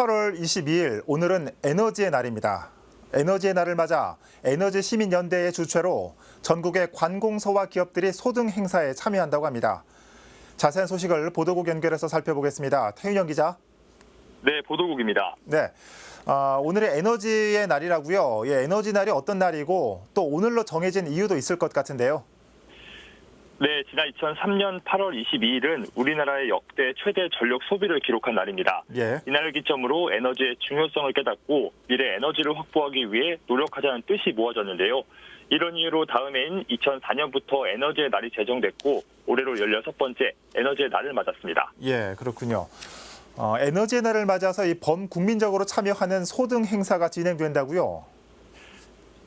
8월 22일 오늘은 에너지의 날입니다. 에너지의 날을 맞아 에너지 시민 연대의 주최로 전국의 관공서와 기업들이 소등 행사에 참여한다고 합니다. 자세한 소식을 보도국 연결해서 살펴보겠습니다. 태윤영 기자. 네, 보도국입니다. 네. 아, 오늘이 에너지의 날이라고요. 예, 에너지 날이 어떤 날이고 또 오늘로 정해진 이유도 있을 것 같은데요. 네, 지난 2003년 8월 22일은 우리나라의 역대 최대 전력 소비를 기록한 날입니다. 예. 이날을 기점으로 에너지의 중요성을 깨닫고 미래 에너지를 확보하기 위해 노력하자는 뜻이 모아졌는데요. 이런 이유로 다음 해인 2004년부터 에너지의 날이 제정됐고 올해로 16번째 에너지의 날을 맞았습니다. 예, 그렇군요. 어, 에너지의 날을 맞아서 이 범국민적으로 참여하는 소등 행사가 진행된다고요.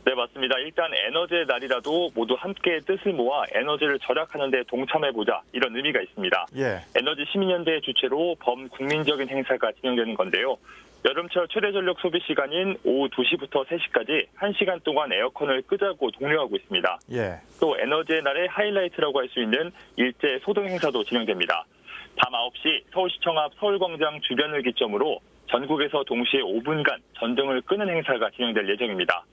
네, 맞습니다. 일단 에너지의 날이라도 모두 함께 뜻을 모아 에너지를 절약하는 데 동참해보자 이런 의미가 있습니다. 예. 에너지 시민연대 주최로 범국민적인 행사가 진행되는 건데요. 여름철 최대 전력 소비 시간인 오후 2시부터 3시까지 1시간 동안 에어컨을 끄자고 독려하고 있습니다. 예. 또 에너지의 날의 하이라이트라고 할 수 있는 일제 소등 행사도 진행됩니다. 밤 9시 서울시청 앞 서울광장 주변을 기점으로 전국에서 동시에 5분간 전등을 끄는 행사가 진행될 예정입니다.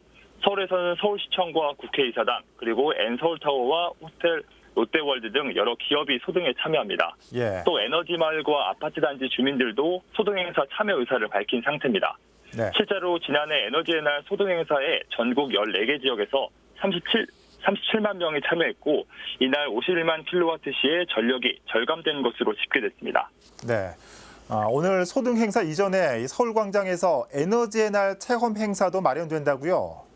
서울에서는 서울시청과 국회의사당 그리고 N서울타워와 호텔 롯데월드 등 여러 기업이 소등에 참여합니다. 예. 또 에너지마을과 아파트 단지 주민들도 소등 행사 참여 의사를 밝힌 상태입니다. 네. 실제로 지난해 에너지의 날 소등 행사에 전국 14개 지역에서 37 37만 명이 참여했고 이날 51만 킬로와트 시의 전력이 절감된 것으로 집계됐습니다. 네. 아, 오늘 소등 행사 이전에 이 서울광장에서 에너지의 날 체험 행사도 마련된다고요.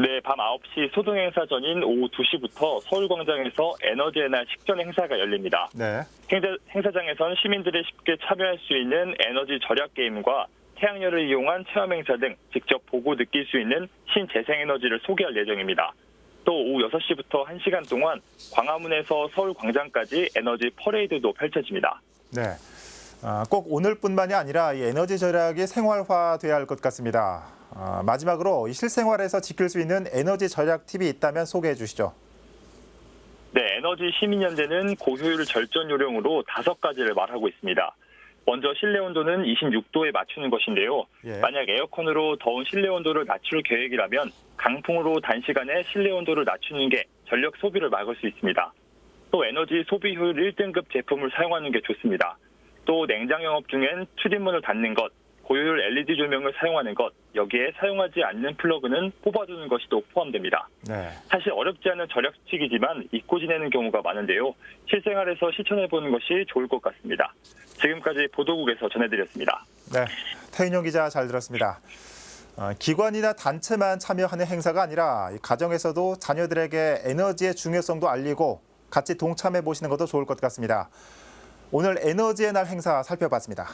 네, 밤 9시 소등 행사 전인 오후 2시부터 서울광장에서 에너지의 날 식전 행사가 열립니다. 네. 행사, 행사장에선 시민들이 쉽게 참여할 수 있는 에너지 절약 게임과 태양열을 이용한 체험 행사 등 직접 보고 느낄 수 있는 신재생에너지를 소개할 예정입니다. 또 오후 6시부터 1시간 동안 광화문에서 서울광장까지 에너지 퍼레이드도 펼쳐집니다. 네. 아, 꼭 오늘뿐만이 아니라 이 에너지 절약이 생활화돼야 할 것 같습니다. 아, 마지막으로 이 실생활에서 지킬 수 있는 에너지 절약 팁이 있다면 소개해 주시죠. 네, 에너지 시민연대는 고효율 절전 요령으로 다섯 가지를 말하고 있습니다. 먼저 실내 온도는 26도에 맞추는 것인데요. 예. 만약 에어컨으로 더운 실내 온도를 낮출 계획이라면 강풍으로 단시간에 실내 온도를 낮추는 게 전력 소비를 막을 수 있습니다. 또 에너지 소비 효율 1등급 제품을 사용하는 게 좋습니다. 또 냉장 영업 중엔 출입문을 닫는 것, 고효율 LED 조명을 사용하는 것, 여기에 사용하지 않는 플러그는 뽑아두는 것이 또 포함됩니다. 네. 사실 어렵지 않은 절약칙이지만 잊고 지내는 경우가 많은데요. 실생활에서 실천해보는 것이 좋을 것 같습니다. 지금까지 보도국에서 전해드렸습니다. 네. 태인영 기자 잘 들었습니다. 어, 기관이나 단체만 참여하는 행사가 아니라 이 가정에서도 자녀들에게 에너지의 중요성도 알리고 같이 동참해 보시는 것도 좋을 것 같습니다. 오늘 에너지의 날 행사 살펴봤습니다.